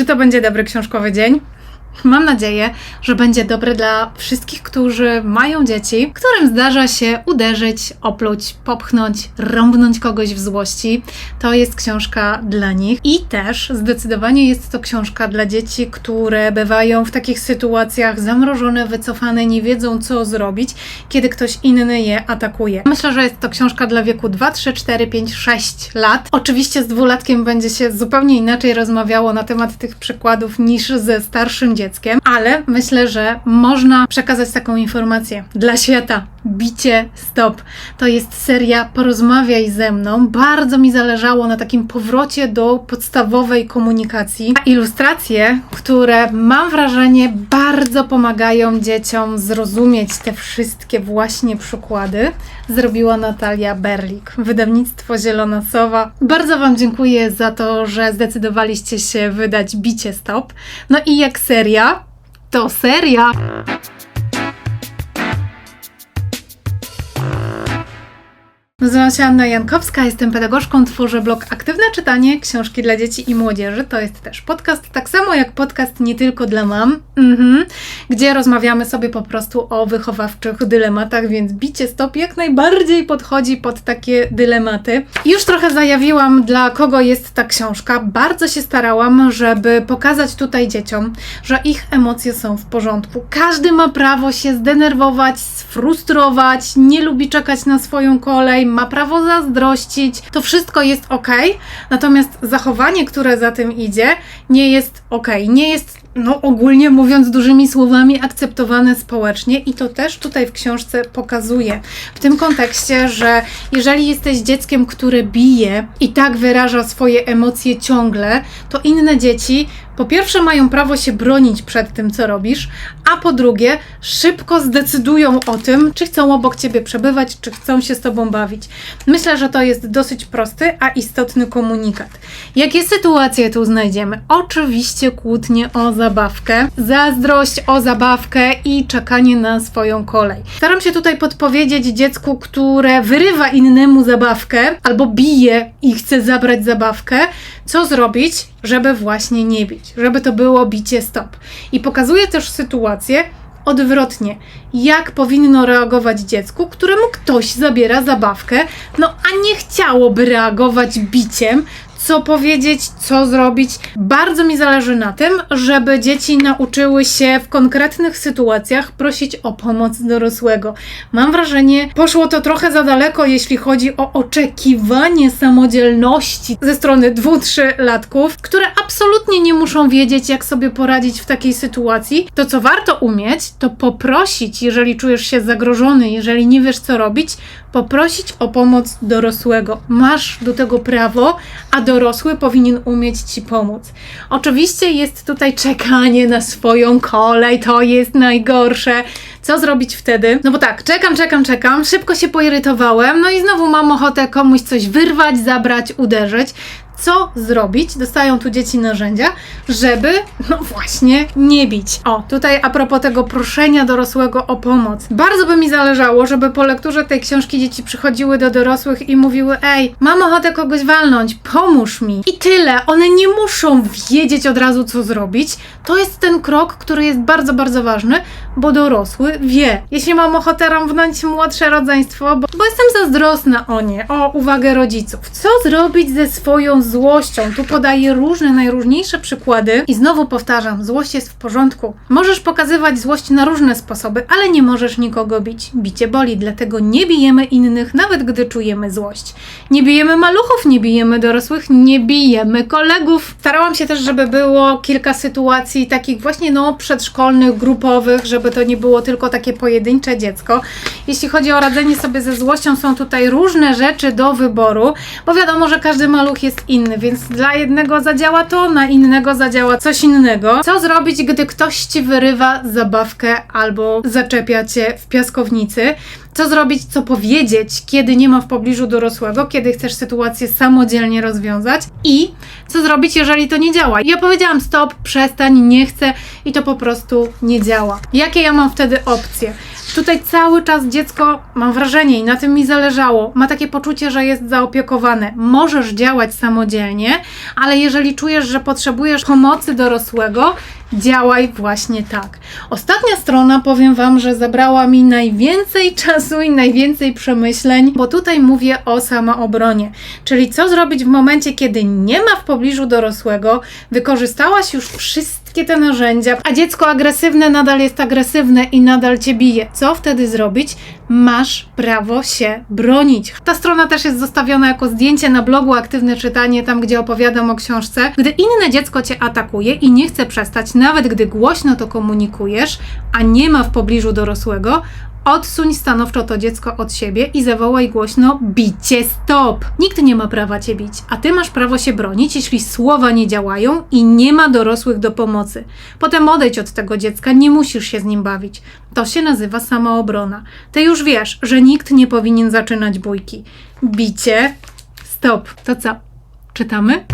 Czy to będzie dobry książkowy dzień? Mam nadzieję, że będzie dobry dla wszystkich, którzy mają dzieci, którym zdarza się uderzyć, opluć, popchnąć, rąbnąć kogoś w złości. To jest książka dla nich. I też zdecydowanie jest to książka dla dzieci, które bywają w takich sytuacjach zamrożone, wycofane, nie wiedzą co zrobić, kiedy ktoś inny je atakuje. Myślę, że jest to książka dla wieku 2, 3, 4, 5, 6 lat. Oczywiście z dwulatkiem będzie się zupełnie inaczej rozmawiało na temat tych przykładów niż ze starszym dzieckiem, ale myślę, że można przekazać taką informację dla świata. Bicie stop. To jest seria Porozmawiaj ze mną. Bardzo mi zależało na takim powrocie do podstawowej komunikacji. A ilustracje, które mam wrażenie bardzo pomagają dzieciom zrozumieć te wszystkie właśnie przykłady, zrobiła Natalia Berlik, wydawnictwo Zielona Sowa. Bardzo Wam dziękuję za to, że zdecydowaliście się wydać Bicie Stop. No i jak seria, to seria! Nazywam się Anna Jankowska, jestem pedagogzką, tworzę blog Aktywne Czytanie, książki dla dzieci i młodzieży. To jest też podcast, tak samo jak podcast nie tylko dla mam, mhm, gdzie rozmawiamy sobie po prostu o wychowawczych dylematach, więc bicie stop jak najbardziej podchodzi pod takie dylematy. Już trochę zajawiłam, dla kogo jest ta książka. Bardzo się starałam, żeby pokazać tutaj dzieciom, że ich emocje są w porządku. Każdy ma prawo się zdenerwować, sfrustrować, nie lubi czekać na swoją kolej, ma prawo zazdrościć. To wszystko jest ok, natomiast zachowanie, które za tym idzie, nie jest ok. Nie jest, no ogólnie mówiąc dużymi słowami, akceptowane społecznie i to też tutaj w książce pokazuje. W tym kontekście, że jeżeli jesteś dzieckiem, które bije i tak wyraża swoje emocje ciągle, to inne dzieci po pierwsze mają prawo się bronić przed tym, co robisz, a po drugie szybko zdecydują o tym, czy chcą obok ciebie przebywać, czy chcą się z tobą bawić. Myślę, że to jest dosyć prosty, a istotny komunikat. Jakie sytuacje tu znajdziemy? Oczywiście kłótnie o zabawkę, zazdrość o zabawkę i czekanie na swoją kolej. Staram się tutaj podpowiedzieć dziecku, które wyrywa innemu zabawkę albo bije i chce zabrać zabawkę, co zrobić, żeby właśnie nie bić, żeby to było bicie stop. I pokazuje też sytuację odwrotnie, jak powinno reagować dziecku, któremu ktoś zabiera zabawkę, no a nie chciałoby reagować biciem, co powiedzieć, co zrobić. Bardzo mi zależy na tym, żeby dzieci nauczyły się w konkretnych sytuacjach prosić o pomoc dorosłego. Mam wrażenie, poszło to trochę za daleko, jeśli chodzi o oczekiwanie samodzielności ze strony dwu, trzy latków, które absolutnie nie muszą wiedzieć, jak sobie poradzić w takiej sytuacji. To, co warto umieć, to poprosić, jeżeli czujesz się zagrożony, jeżeli nie wiesz, co robić, poprosić o pomoc dorosłego. Masz do tego prawo, a dorosły powinien umieć ci pomóc. Oczywiście jest tutaj czekanie na swoją kolej, to jest najgorsze. Co zrobić wtedy? No bo tak, czekam, czekam, czekam, szybko się poirytowałem, no i znowu mam ochotę komuś coś wyrwać, zabrać, uderzyć co zrobić. Dostają tu dzieci narzędzia, żeby, no właśnie, nie bić. O, tutaj a propos tego proszenia dorosłego o pomoc. Bardzo by mi zależało, żeby po lekturze tej książki dzieci przychodziły do dorosłych i mówiły: Ej, mam ochotę kogoś walnąć, pomóż mi. I tyle. One nie muszą wiedzieć od razu, co zrobić. To jest ten krok, który jest bardzo, bardzo ważny, bo dorosły wie. Jeśli mam ochotę rąbnąć młodsze rodzeństwo, bo, bo jestem zazdrosna o nie, o uwagę rodziców. Co zrobić ze swoją złością? Tu podaję różne, najróżniejsze przykłady i znowu powtarzam, złość jest w porządku. Możesz pokazywać złość na różne sposoby, ale nie możesz nikogo bić. Bicie boli, dlatego nie bijemy innych, nawet gdy czujemy złość. Nie bijemy maluchów, nie bijemy dorosłych, nie bijemy kolegów. Starałam się też, żeby było kilka sytuacji takich właśnie no przedszkolnych, grupowych, żeby to nie było tylko takie pojedyncze dziecko. Jeśli chodzi o radzenie sobie ze złością, są tutaj różne rzeczy do wyboru, bo wiadomo, że każdy maluch jest inny, więc dla jednego zadziała to, na innego zadziała coś innego. Co zrobić, gdy ktoś ci wyrywa zabawkę albo zaczepia cię w piaskownicy? Co zrobić, co powiedzieć, kiedy nie ma w pobliżu dorosłego, kiedy chcesz sytuację samodzielnie rozwiązać i co zrobić, jeżeli to nie działa. Ja powiedziałam stop, przestań, nie chcę i to po prostu nie działa. Jakie ja mam wtedy opcje? Tutaj cały czas dziecko, mam wrażenie i na tym mi zależało, ma takie poczucie, że jest zaopiekowane. Możesz działać samodzielnie, ale jeżeli czujesz, że potrzebujesz pomocy dorosłego, działaj właśnie tak. Ostatnia strona, powiem Wam, że zabrała mi najwięcej czasu i najwięcej przemyśleń, bo tutaj mówię o samoobronie. Czyli co zrobić w momencie, kiedy nie ma w pobliżu dorosłego, wykorzystałaś już wszystkie te narzędzia, a dziecko agresywne nadal jest agresywne i nadal cię bije. Co wtedy zrobić? Masz prawo się bronić. Ta strona też jest zostawiona jako zdjęcie na blogu Aktywne Czytanie, tam gdzie opowiadam o książce. Gdy inne dziecko cię atakuje i nie chce przestać, nawet gdy głośno to komunikujesz, a nie ma w pobliżu dorosłego, Odsuń stanowczo to dziecko od siebie i zawołaj głośno bicie stop. Nikt nie ma prawa cię bić, a ty masz prawo się bronić, jeśli słowa nie działają i nie ma dorosłych do pomocy. Potem odejdź od tego dziecka, nie musisz się z nim bawić. To się nazywa samoobrona. Ty już wiesz, że nikt nie powinien zaczynać bójki. Bicie stop. To co? Czytamy?